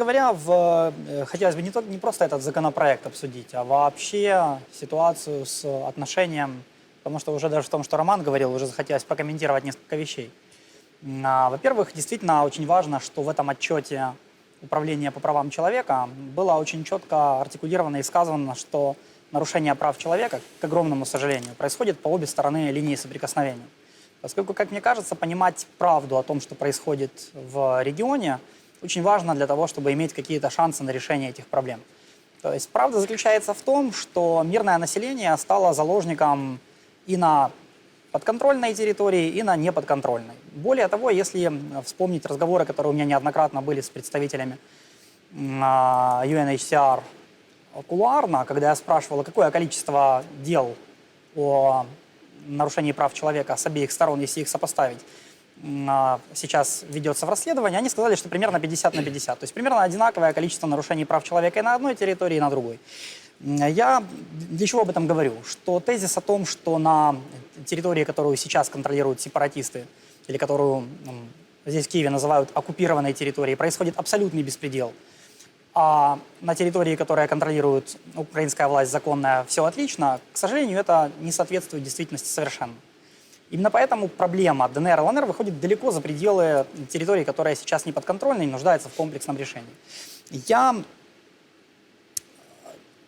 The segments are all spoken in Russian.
говоря, в, э, хотелось бы не, только, не просто этот законопроект обсудить, а вообще ситуацию с отношением, потому что уже даже в том, что Роман говорил, уже захотелось прокомментировать несколько вещей. А, Во-первых, действительно очень важно, что в этом отчете Управления по правам человека было очень четко артикулировано и сказано, что нарушение прав человека, к огромному сожалению, происходит по обе стороны линии соприкосновения. Поскольку, как мне кажется, понимать правду о том, что происходит в регионе, очень важно для того, чтобы иметь какие-то шансы на решение этих проблем. То есть правда заключается в том, что мирное население стало заложником и на подконтрольной территории, и на неподконтрольной. Более того, если вспомнить разговоры, которые у меня неоднократно были с представителями м, а, UNHCR кулуарно, когда я спрашивал, а какое количество дел о нарушении прав человека с обеих сторон, если их сопоставить, сейчас ведется в расследовании, они сказали, что примерно 50 на 50. То есть примерно одинаковое количество нарушений прав человека и на одной территории, и на другой. Я для чего об этом говорю? Что тезис о том, что на территории, которую сейчас контролируют сепаратисты, или которую здесь в Киеве называют оккупированной территорией, происходит абсолютный беспредел. А на территории, которая контролирует украинская власть законная, все отлично, к сожалению, это не соответствует действительности совершенно. Именно поэтому проблема ДНР и ЛНР выходит далеко за пределы территории, которая сейчас не подконтрольна и нуждается в комплексном решении. Я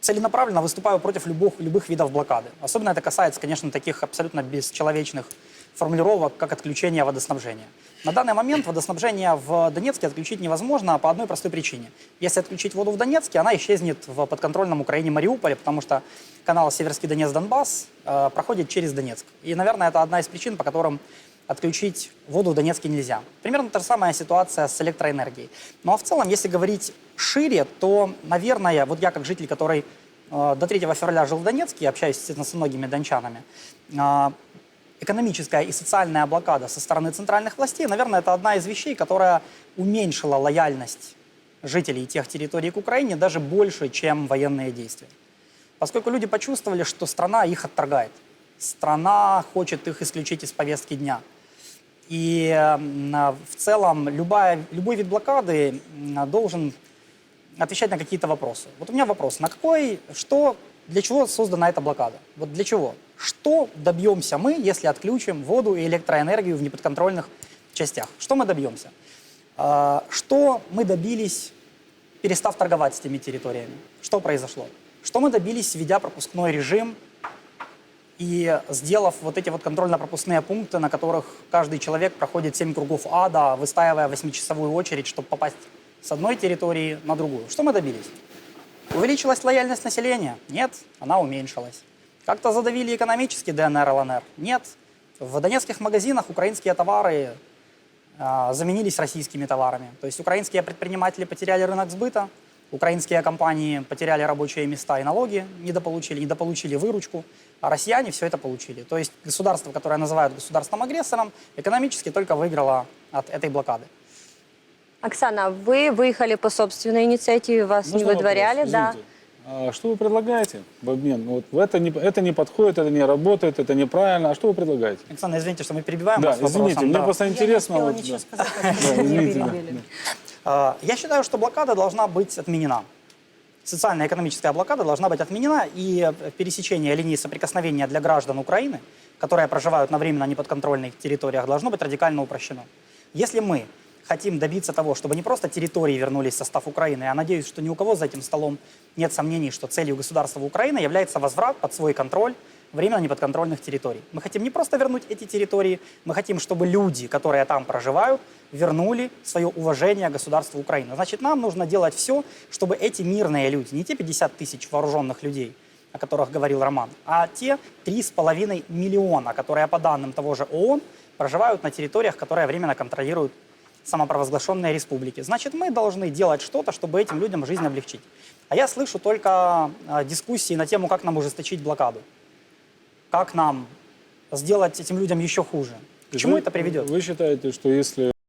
целенаправленно выступаю против любых, любых видов блокады. Особенно это касается, конечно, таких абсолютно бесчеловечных формулировок, как отключение водоснабжения. На данный момент водоснабжение в Донецке отключить невозможно по одной простой причине. Если отключить воду в Донецке, она исчезнет в подконтрольном Украине Мариуполе, потому что канал Северский Донец-Донбасс э, проходит через Донецк. И, наверное, это одна из причин, по которым отключить воду в Донецке нельзя. Примерно та же самая ситуация с электроэнергией. Ну а в целом, если говорить шире, то, наверное, вот я как житель, который э, до 3 февраля жил в Донецке, общаюсь, естественно, со многими дончанами, э, экономическая и социальная блокада со стороны центральных властей, наверное, это одна из вещей, которая уменьшила лояльность жителей тех территорий к Украине даже больше, чем военные действия. Поскольку люди почувствовали, что страна их отторгает. Страна хочет их исключить из повестки дня. И а, в целом любая, любой вид блокады должен отвечать на какие-то вопросы. Вот у меня вопрос. На какой, что, для чего создана эта блокада? Вот для чего? Что добьемся мы, если отключим воду и электроэнергию в неподконтрольных частях? Что мы добьемся? А, Что мы добились, перестав торговать с теми территориями? Что произошло? Что мы добились, введя пропускной режим и сделав вот эти вот контрольно-пропускные пункты, на которых каждый человек проходит 7 кругов ада, выстаивая 8-часовую очередь, чтобы попасть с одной территории на другую. Что мы добились? Увеличилась лояльность населения? Нет, она уменьшилась. Как-то задавили экономически ДНР, ЛНР? Нет. В донецких магазинах украинские товары а, заменились российскими товарами. То есть украинские предприниматели потеряли рынок сбыта, украинские компании потеряли рабочие места и налоги, недополучили, недополучили выручку, а россияне все это получили. То есть государство, которое называют государством-агрессором, экономически только выиграло от этой блокады. Оксана, вы выехали по собственной инициативе, вас не Можно выдворяли, вопрос? да? А что вы предлагаете в обмен? Ну, Вот это, не, это не подходит, это не работает, это неправильно. А что вы предлагаете? Александр, извините, что мы перебиваем да, вас извините, вопросом. мне да. просто интересно. Я не вот, да. сказать, Да, извините, да. А, Я считаю, что блокада должна быть отменена. Социально-экономическая блокада должна быть отменена, и пересечение линии соприкосновения для граждан Украины, которые проживают на временно неподконтрольных территориях, должно быть радикально упрощено. Если мы хотим добиться того, чтобы не просто территории вернулись в состав Украины, я надеюсь, что ни у кого за этим столом нет сомнений, что целью государства Украины является возврат под свой контроль временно неподконтрольных территорий. Мы хотим не просто вернуть эти территории, мы хотим, чтобы люди, которые там проживают, вернули свое уважение государству Украины. Значит, нам нужно делать все, чтобы эти мирные люди, не те 50 тысяч вооруженных людей, о которых говорил Роман, а те 3,5 миллиона, которые, по данным того же ООН, проживают на территориях, которые временно контролируют самопровозглашенные республики. Значит, мы должны делать что-то, чтобы этим людям жизнь облегчить. А я слышу только а, дискуссии на тему, как нам ужесточить блокаду. Как нам сделать этим людям еще хуже. К чему Вы- это приведет? Вы считаете, что если